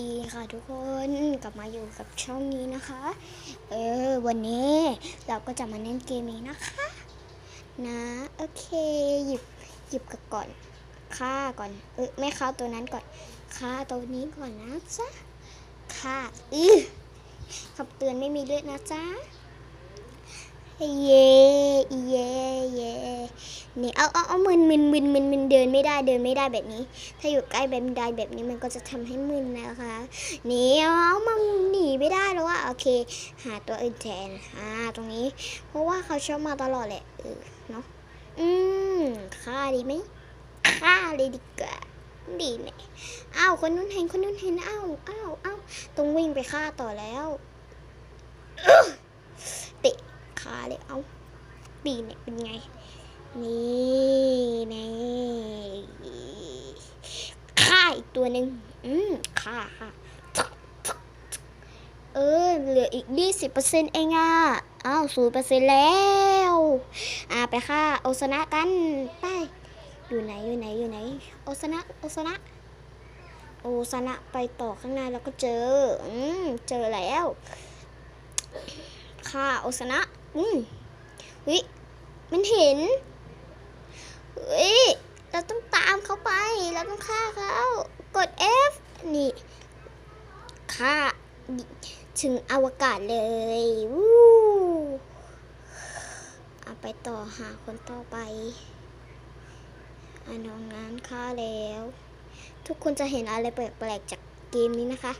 ดีค่ะทุกคนกลับมาอยู่กับช่องนี้นะคะ เออวันนี้เราก็จะมาเล่นเกมนี้นะคะ นะโอเคหยิบหยิบกันก่อนฆ่าก่อนเออไม่ฆ่าตัวนั้นก่อนฆ่าตัวนี้ก่อนนะจ๊ะฆ่าอือคำเตือนไม่มีเลือดนะจ๊ะเย่เย่ นี่เอาเอาเอามึนมึนมึนมึนมึนเดินไม่ได้เดินไม่ได้แบบนี้ ถ้าอยู่ใกล้แบบใดแบบนี้มันก็จะทำให้มึนนะคะหนี่เอามันหนีไม่ได้แล้วอะโอเค หาตัวอื่นแทนอ่าตรงนี้ เพราะว่าเขาชอบมาตลอดแหละเออเนาะอืมฆ่าดีไหมฆ่าเลยดีกว่าดีไหมอ้าวคนนู้นเห็นคนนู้นเห็นอ้าวอ้าวอ้าวต้องวิ่งไปฆ่าต่อแล้วเตะขาเลยเอาปีเนี่ยเป็นไง นี่นี่ฆ่าอีกตัวหนึ่งอืมฆ่าค่ะเออเหลืออีก 20%เองอะอ้าว0%แล้ว อ่าไปฆ่าโอซนะกัน ไป อยู่ไหนอยู่ไหนอยู่ไหน โอซนะโอซนะโอซนะไปต่อข้างหน้าแล้วก็เจอ อืมเจอแล้วฆ่าโอซนะ อืมเฮ้ยมันเห็น เฮ้ย เราต้องตามเขาไป เราต้องฆ่าเขา กด F นี่ ฆ่า ถึงอวกาศเลยวู้เอาไปต่อหาคนต่อไปอันน้องนั้นฆ่าแล้ว ทุกคนจะเห็นอะไรแปลกๆจากเกมนี้นะคะ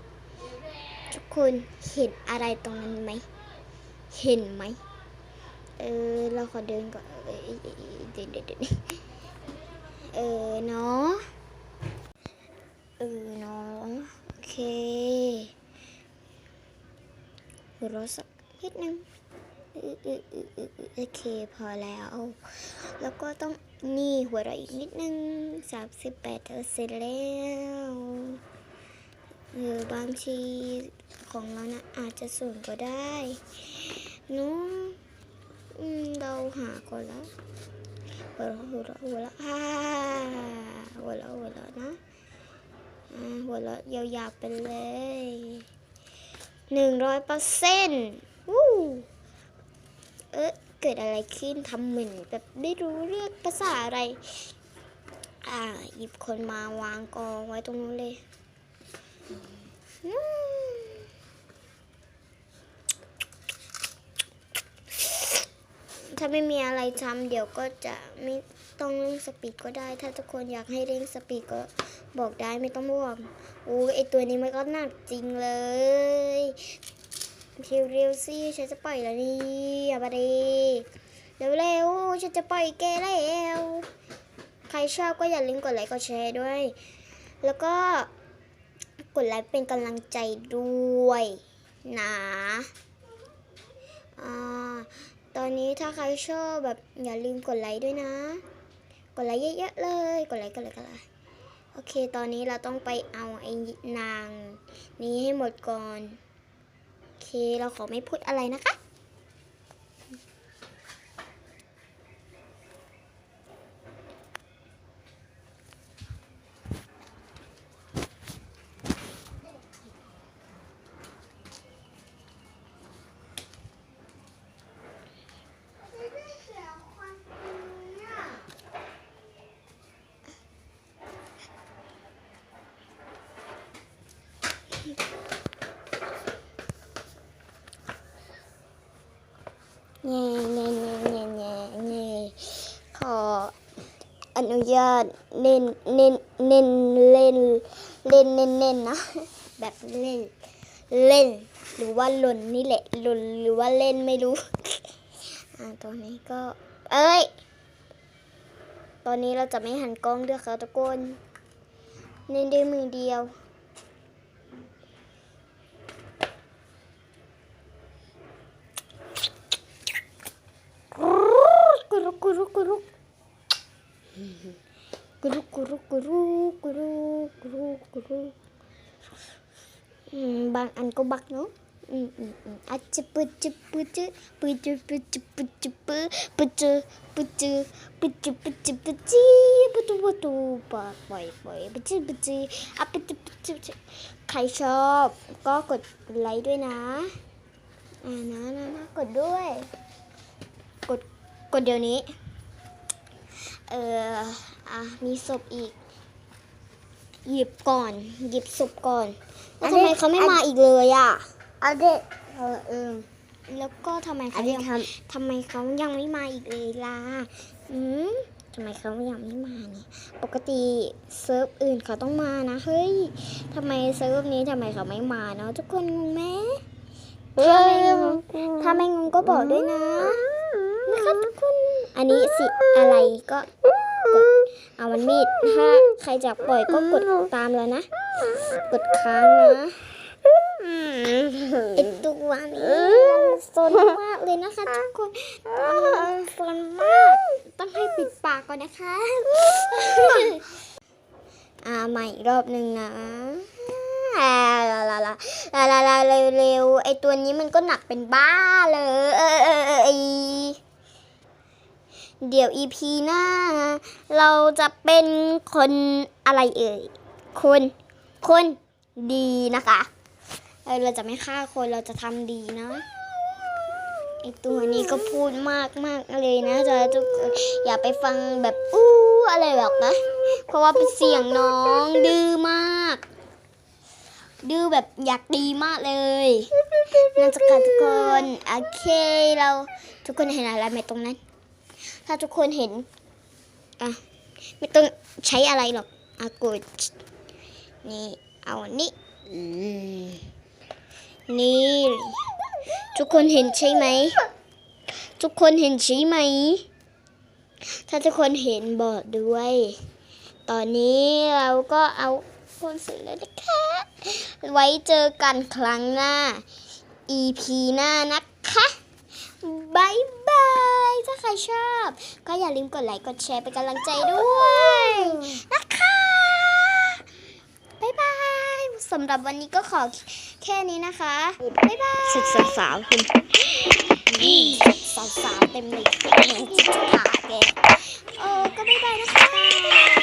ทุกคนเห็นอะไรตรงนั้นไหม เห็นไหม เออ เราขอเดินก่อน เออเดินเดินเดินเออเนาะ เออเนาะ โอเคหัวเราะสักนิดนึงอืออืออืออืออือโอเคพอแล้ว แล้วก็ต้องนี่หัวเราะอีกนิดนึงสามสิบแปดเปอร์เซ็นต์แล้วเออบางทีของเรานะอาจจะสูงก็ได้นู้ อืมเราหาก่อนแล้วหัวเราะหัวเราะหัวเราะฮ่าหัวเราะหัวเราะนะหัวเราะยาวๆไปเลยหนึ่งร้อยเปอร์เซ็นต์วู้เอ๊ะเกิดอะไรขึ้นทำเหมือนแบบไม่รู้เรื่องภาษาอะไร อ่า หยิบคนมาวางกองไว้ตรงนู้นเลยอืม ถ้าไม่มีอะไรทำเดี๋ยวก็จะไม่ต้องเร่งสปีดก็ได้ ถ้าทุกคนอยากให้เร่งสปีดก็บอกได้ไม่ต้องห่วงโอ้ไอตัวนี้มันก็หนักจริงเลยเร็วๆสิฉันจะปล่อยแล้วนี่อย่ามาดีเร็วๆฉันจะปล่อยแกแล้วใครชอบก็อย่าลืมกดไลค์กดแชร์ด้วย แล้วก็กดไลค์เป็นกำลังใจด้วยนะอ่า ตอนนี้ถ้าใครชอบแบบอย่าลืมกดไลค์ด้วยนะ กดไลค์เยอะๆเลย กดไลค์กดไลค์กดไลค์โอเค ตอนนี้เราต้องไปเอาไอ้นาง นี้ให้หมดก่อน โอเค เราขอไม่พูดอะไรนะคะ เง่เง่เง่เง่เง่ขออนุญาตเล่นเล่นเล่นเล่นเล่นเล่นเล่นนะ แบบเล่นเล่น หรือว่าหล่นนี่แหละหล่นหรือว่าเล่นไม่รู้อ่าตอนนี้ก็ เอ้ย ตอนนี้เราจะไม่หันกล้องด้วยค่ะทุกคนเล่นด้วยมือเดียว รุกุรุกุรุกุรุกุรุกุรุกุรุกุรุบางอันก็บักเนาะอืมอืมจจะปุจปุจปุจปุจปุจปุปุจปุจปุจปุจปุจปุจปุจปักปล่อยปล่อยปุจปุจอะปุจปุจใครชอบก็กดไลค์ด้วยนะอ่านะนะนะกดด้วย กดกดเดี๋ยวนี้ เอออะมีศพอีก หยิบก่อน หยิบศพก่อนแล้วทำไมเขาไม่มาอีกเลยอะเอาเด็กเออเออแล้วก็ทำไมอัเขานนี้ยังททำไมเขายังไม่มาอีกเลยล่ะอืมทำไมเขายังไม่มาเนี่ย ปกติเซิร์ฟอื่นเขาต้องมานะ เฮ้ยทำไมเซิร์ฟนี้ทำไมเขาไม่มาเนาะทุกคนงงไหมำถ้าไม่งงถ้าไม่งงก็บอกด้วยนะ นะคะทุกคน อันนี้สิอะไรก็กดเอามันมีดถ้าใครจะปล่อยก็กดตามแล้วนะ กดค้างนะไอตัวนี้มันซนมากเลยนะคะทุกคนซนมาก ต้องให้ปิดปากก่อนนะคะ อ่าใหม่อีกรอบหนึ่งนะลาลาลาลาลาลาเร็วเร็วไอตัวนี้มันก็หนักเป็นบ้าเลย เดี๋ยวอีพีหน้า เราจะเป็นคนอะไรเอ่ย คน คนดีนะคะ เราจะไม่ฆ่าคนเราจะทำดีนะไอตัวนี้ก็พูดมากมากเลยนะจะทุกคนอย่าไปฟังแบบอู้อะไรหรอกนะ เพราะว่าเป็นเสียงน้องดื้อมาก ดื้อแบบอยากดีมากเลยนั่นจะค่ะทุกคน โอเคเราทุกคนเห็นอะไรไหมตรงนั้น ถ้าทุกคนเห็น อะ ไม่ต้องใช้อะไรหรอกอากดนี่ เอาอันนี้นี่ ทุกคนเห็นใช่ไหม ทุกคนเห็นใช่ไหม ถ้าทุกคนเห็นบอกด้วย ตอนนี้เราก็เอาคนสื่อแล้วนะคะ ไว้เจอกันครั้งหน้า EP หน้านะคะบาย ถ้าใครชอบ ก็อย่าลืมกดไลค์กดแชร์เป็นกำลังใจด้วยนะคะบายบายสำหรับวันนี้ก็ขอแค่นี้นะคะบายบายสุดสาวๆคุณนี่สาวๆเต็มเลยเหมือนจิตขาแกเออก็บายบายนะคะ